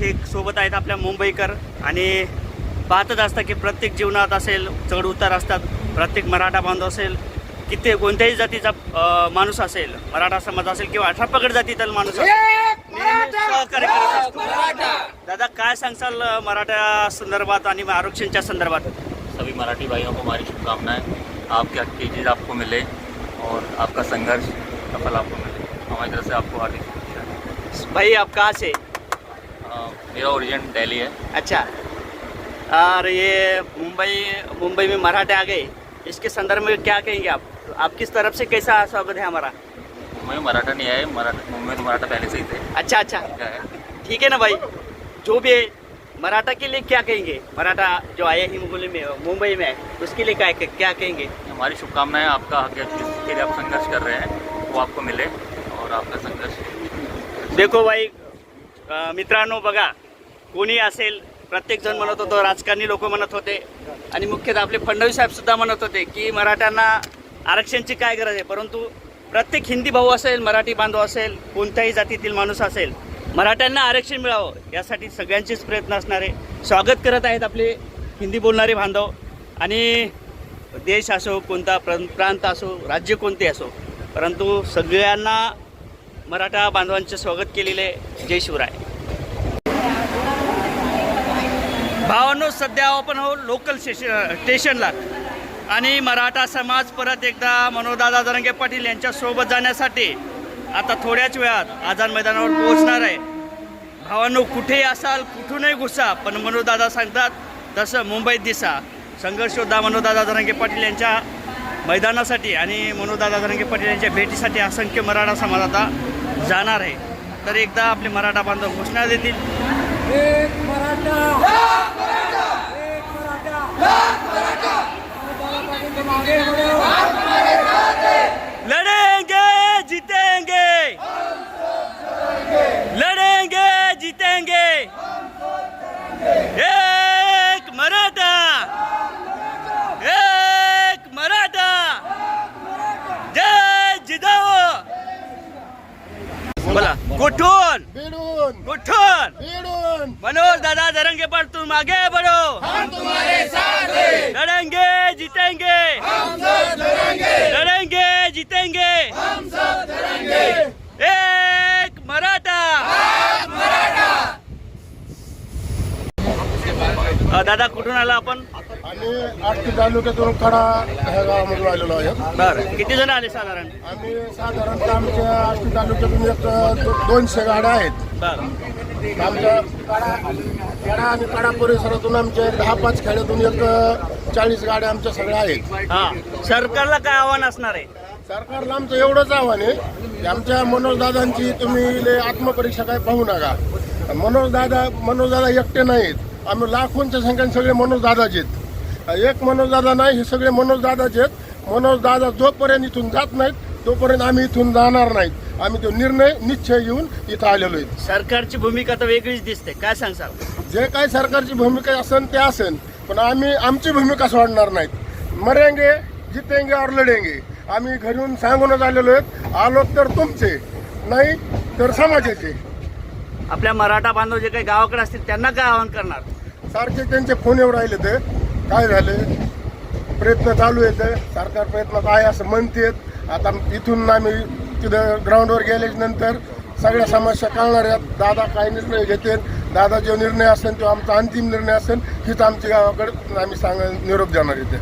हे सोबत आहेत आपल्या मुंबईकर आणि पाहतच असतं की प्रत्येक जीवनात असेल चढ उतार असतात. प्रत्येक मराठा बांधव असेल किती कोणत्याही जातीचा माणूस असेल मराठा समाज असेल किंवा अठरा पगड जातीतील माणूस असेल नेहमी सहकार्य करत असतो. दादा काय सांगसाल मराठा संदर्भात आणि आरक्षणच्या संदर्भात? सभी मराठी भाइयों को हमारी शुभकामनाएं। आपके अच्छी चीज़ आपको मिले और आपका संघर्ष सफल आपको मिले। हमारी तरफ से आपको हार्दिक भाई आप कहाँ से? मेरा ओरिजिन दिल्ली है। अच्छा। और ये मुंबई मुंबई में मराठे आ गए। इसके संदर्भ में क्या कहेंगे आप? आप किस तरफ़ से कैसा स्वागत है हमारा? मुंबई में मराठा नहीं आए मराठा मुंबई में तो मराठा पहले से ही थे। अच्छा अच्छा। ठीक है ना भाई? जो भी है मराठा के लिए क्या कहेंगे? मराठा जो आए ही मुंबई में मुंबई में उसके लिए क्या क्या कहेंगे? हमारी शुभकामनाएँ आपका हक जिसके लिए आप संघर्ष कर रहे हैं वो आपको मिले और आपका संघर्ष देखो भाई मित्रांनो बघा कोणी असेल प्रत्येकजण म्हणत होतो राजकारणी लोक म्हणत होते. आणि मुख्यतः आपले फडणवीस म्हणत होते की मराठ्यांना आरक्षणची काय गरज आहे? परंतु प्रत्येक हिंदी भाऊ असेल मराठी बांधव असेल कोणत्याही जातीतील माणूस असेल मराठ्यांना आरक्षण मिळावं यासाठी सगळ्यांचेच प्रयत्न असणारे स्वागत करत आहेत आपले हिंदी बोलणारे बांधव. आणि देश असो कोणता प्र प्रांत असो राज्य कोणते असो परंतु सगळ्यांना मराठा बांधवांचे स्वागत केलेले जय शिवराय. भावांनो सध्या आपण हो लोकल स्टेशन स्टेशनला आणि मराठा समाज परत एकदा मनोदादा जरंगे पाटील यांच्यासोबत जाण्यासाठी आता थोड्याच वेळात आझाद मैदानावर पोहोचणार आहे. भावांनो कुठेही असाल कुठूनही घुसा पण मनोदादा सांगतात तसं मुंबईत दिसा. संघर्षोद्धा मनोदादा जरंगे पाटील यांच्या मैदानासाठी आणि मनोदादा जरंगे पाटील यांच्या भेटीसाठी असंख्य मराठा समाज आता जाणार आहे. तर एकदा आपले मराठा बांधव घोषणा देतील एक मराठा एक मराठा पाटील तुम आगे बढ़ो लड़ेंगे जीतेंगे लड़ेंगे जीतेंगे एक मराठा एक मराठा जय जिजाऊ बोला. कुठून? बीडून. कुठून? बीडून. मनोज दादा बढ़ो हम तुम्हारे साथ हैं. लड़ेंगे जीतेंगे. हम सब लड़ेंगे लड़ेंगे जीतेंगे. हम सब लड़ेंगे एक मराठा. दादा कुठून आला आपण? आम्ही आष्टी तालुक्यातून कडा ह्या गावामधून आलेलो आहे बरं. किती जण आले साधारण? आम्ही साधारणतः आमच्या आष्टी तालुक्यातून एक दो- दोनशे गाड्या आहेत. बरं. आमच्या कडा कडा आणि कडा परिसरातून आमच्या एक दहा पाच खेड्यातून एक चाळीस गाड्या आमच्या सगळ्या आहेत. हा. सरकारला काय आव्हान असणार आहे? सरकारला आमचं एवढंच आव्हान आहे की आमच्या मनोजदादांची तुम्ही लय आत्मपरीक्षा काय पाहू नका. मनोजदादा मनोजदादा एकटे नाहीत. आम्ही लाखोंच्या संख्येने सगळे मनोजदादाचे आहेत. एक मनोजदादा नाही हे सगळे मनोजदादाचे आहेत. मनोजदादा जोपर्यंत इथून जात नाहीत तोपर्यंत आम्ही इथून जाणार नाहीत. आम्ही तो निर्णय निश्चय घेऊन इथं आलेलो आहेत सरकारची भूमिका तर वेगळीच दिसते. काय सांगसाल जे काही सरकारची भूमिका असेल ते असेल पण आम्ही आमची भूमिका सोडणार नाहीत. मरेंगे जितेंगे और लढेंगे. आम्ही घरून सांगूनच आलेलो आहेत. आलो तर तुमचे नाही तर समाजाचे. आपल्या मराठा बांधव जे काही गावाकडे असतील त्यांना काय आवाहन करणार? सारखे त्यांचे फोन येऊ राहिले ते काय झाले? प्रयत्न चालू आहेत. सरकार प्रयत्नात आहे असं म्हणतेत. आता इथून आम्ही तिथं ग्राउंडवर गेल्यानंतर नंतर सगळ्या समस्या कळणार आहेत. दादा काय निर्णय घेतील? दादा जो निर्णय असेल तो आमचा अंतिम निर्णय असेल हीच आमच्या गावाकडे आम्ही सांग निरोप देणार इथे.